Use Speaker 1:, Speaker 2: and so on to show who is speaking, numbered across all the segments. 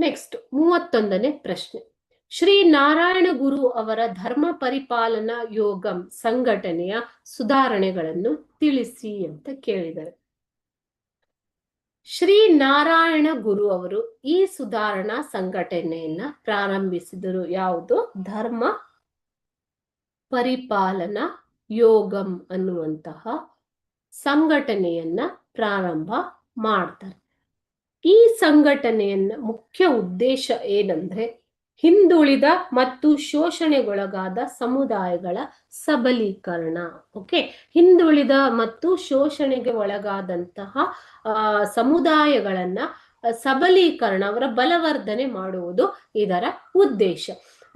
Speaker 1: Next ಮೂವತ್ತೊಂದನೇ ಪ್ರಶ್ನೆ. ಶ್ರೀ ನಾರಾಯಣ ಗುರು ಅವರ ಧರ್ಮ ಪರಿಪಾಲನಾ ಯೋಗಂ ಸಂಘಟನೆಯ ಸುಧಾರಣೆಗಳನ್ನು ತಿಳಿಸಿ ಅಂತ ಕೇಳಿದರು ಶ್ರೀ ನಾರಾಯಣ ಗುರು ಅವರು ಈ ಸುಧಾರಣಾ ಸಂಘಟನೆಯನ್ನ ಪ್ರಾರಂಭಿಸಿದರು. ಯಾವುದು? ಧರ್ಮ ಪರಿಪಾಲನಾ ಯೋಗಂ ಅನ್ನುವಂತಹ ಸಂಘಟನೆಯನ್ನ ಪ್ರಾರಂಭ ಮಾಡ್ತಾರೆ. ಈ ಸಂಘಟನೆಯನ್ನ ಮುಖ್ಯ ಉದ್ದೇಶ ಏನಂದ್ರೆ ಹಿಂದುಳಿದ ಮತ್ತು ಶೋಷಣೆಗೊಳಗಾದ ಸಮುದಾಯಗಳ ಸಬಲೀಕರಣ ಓಕೆ ಹಿಂದುಳಿದ ಮತ್ತು ಶೋಷಣೆಗೆ ಒಳಗಾದಂತಹ ಸಮುದಾಯಗಳನ್ನ ಸಬಲೀಕರಣ, ಅವರ ಬಲವರ್ಧನೆ ಮಾಡುವುದು ಇದರ ಉದ್ದೇಶ.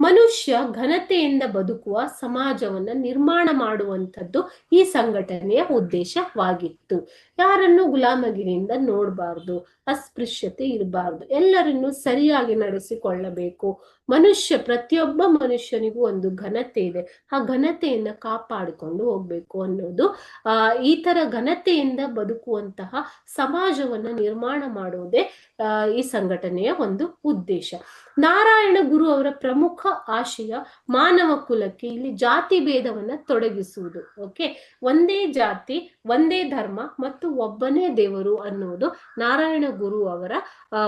Speaker 1: ಮನುಷ್ಯ ಘನತೆಯಿಂದ ಬದುಕುವ ಸಮಾಜವನ್ನ ನಿರ್ಮಾಣ ಮಾಡುವಂಥದ್ದು ಈ ಸಂಘಟನೆಯ ಉದ್ದೇಶವಾಗಿತ್ತು. ಯಾರನ್ನು ಗುಲಾಮಗಿರಿಯಿಂದ ನೋಡಬಾರ್ದು, ಅಸ್ಪೃಶ್ಯತೆ ಇರಬಾರ್ದು, ಎಲ್ಲರನ್ನು ಸರಿಯಾಗಿ ನಡೆಸಿಕೊಳ್ಳಬೇಕು. ಮನುಷ್ಯ, ಪ್ರತಿಯೊಬ್ಬ ಮನುಷ್ಯನಿಗೂ ಒಂದು ಘನತೆ ಇದೆ. ಆ ಘನತೆಯನ್ನ ಕಾಪಾಡಿಕೊಂಡು ಹೋಗ್ಬೇಕು ಅನ್ನೋದು, ಆ, ಈ ತರ ಘನತೆಯಿಂದ ಬದುಕುವಂತಹ ಸಮಾಜವನ್ನ ನಿರ್ಮಾಣ ಮಾಡುವುದೇ ಈ ಸಂಘಟನೆಯ ಒಂದು ಉದ್ದೇಶ. ನಾರಾಯಣ ಗುರು ಅವರ ಪ್ರಮುಖ ಆಶಯ ಮಾನವ ಕುಲಕ್ಕೆ ಇಲ್ಲಿ ಜಾತಿ ಭೇದವನ್ನ ತೊಡಗಿಸುವುದು. ಓಕೆ ಒಂದೇ ಜಾತಿ, ಒಂದೇ ಧರ್ಮ ಮತ್ತು ಒಬ್ಬನೇ ದೇವರು ಅನ್ನುವುದು ನಾರಾಯಣ ಗುರು ಅವರ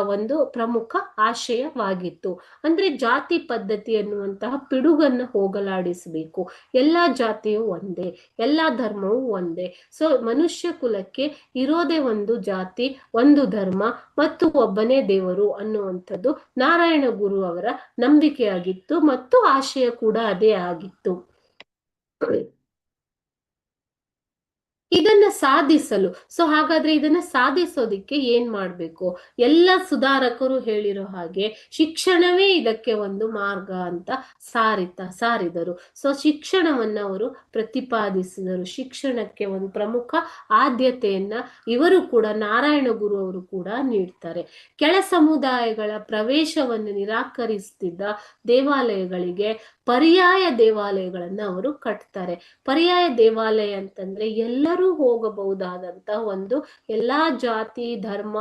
Speaker 1: ಒಂದು ಪ್ರಮುಖ ಆಶಯವಾಗಿತ್ತು. ಅಂದ್ರೆ ಜಾತಿ ಪದ್ಧತಿ ಅನ್ನುವಂತಹ ಪಿಡುಗನ್ನ ಹೋಗಲಾಡಿಸಬೇಕು. ಎಲ್ಲಾ ಜಾತಿಯು ಒಂದೇ, ಎಲ್ಲಾ ಧರ್ಮವೂ ಒಂದೇ. ಸೊ ಮನುಷ್ಯ ಕುಲಕ್ಕೆ ಇರೋದೇ ಒಂದು ಜಾತಿ, ಒಂದು ಧರ್ಮ ಮತ್ತು ಒಬ್ಬನೇ ದೇವರು ಅನ್ನುವಂಥದ್ದು ನಾರಾಯಣ ಗುರು ಅವರ ನಂಬಿಕೆಯಾಗಿತ್ತು ಮತ್ತು ಆಶಯ ಕೂಡ ಅದೇ ಆಗಿತ್ತು. ಇದನ್ನ ಸಾಧಿಸಲು. ಸೊ ಹಾಗಾದ್ರೆ ಇದನ್ನ ಸಾಧಿಸೋದಿಕ್ಕೆ ಏನ್ ಮಾಡ್ಬೇಕು? ಎಲ್ಲ ಸುಧಾರಕರು ಹೇಳಿರೋ ಹಾಗೆ ಶಿಕ್ಷಣವೇ ಇದಕ್ಕೆ ಒಂದು ಮಾರ್ಗ ಅಂತ ಸಾರಿತ, ಸಾರಿದರು. ಸೊ ಶಿಕ್ಷಣವನ್ನ ಅವರು ಪ್ರತಿಪಾದಿಸಿದರು. ಶಿಕ್ಷಣಕ್ಕೆ ಒಂದು ಪ್ರಮುಖ ಆದ್ಯತೆಯನ್ನ ಇವರು ಕೂಡ, ನಾರಾಯಣ ಗುರು ಅವರು ಕೂಡ ನೀಡ್ತಾರೆ. ಕೆಳ ಸಮುದಾಯಗಳ ಪ್ರವೇಶವನ್ನು ನಿರಾಕರಿಸುತ್ತಿದ್ದ ದೇವಾಲಯಗಳಿಗೆ ಪರ್ಯಾಯ ದೇವಾಲಯಗಳನ್ನ ಅವರು ಕಟ್ತಾರೆ. ಪರ್ಯಾಯ ದೇವಾಲಯ ಅಂತಂದ್ರೆ ಎಲ್ಲರೂ ಹೋಗಬಹುದಾದಂತ ಒಂದು ಎಲ್ಲಾ ಜಾತಿ, ಧರ್ಮ,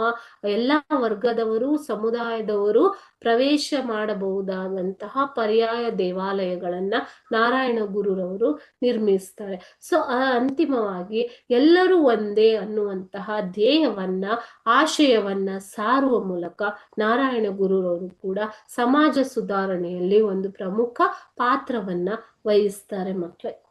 Speaker 1: ಎಲ್ಲಾ ವರ್ಗದವರು, ಸಮುದಾಯದವರು ಪ್ರವೇಶ ಮಾಡಬಹುದಾದಂತಹ ಪರ್ಯಾಯ ದೇವಾಲಯಗಳನ್ನ ನಾರಾಯಣ ಗುರುರವರು ನಿರ್ಮಿಸ್ತಾರೆ. ಸೊ ಅಂತಿಮವಾಗಿ ಎಲ್ಲರೂ ಒಂದೇ ಅನ್ನುವಂತಹ ಧ್ಯೇಯವನ್ನ, ಆಶಯವನ್ನ ಸಾರುವ ಮೂಲಕ ನಾರಾಯಣ ಗುರುರವರು ಕೂಡ ಸಮಾಜ ಸುಧಾರಣೆಯಲ್ಲಿ ಒಂದು ಪ್ರಮುಖ ಪಾತ್ರವನ್ನ ವಹಿಸ್ತಾರೆ ಮಕ್ಕಳೇ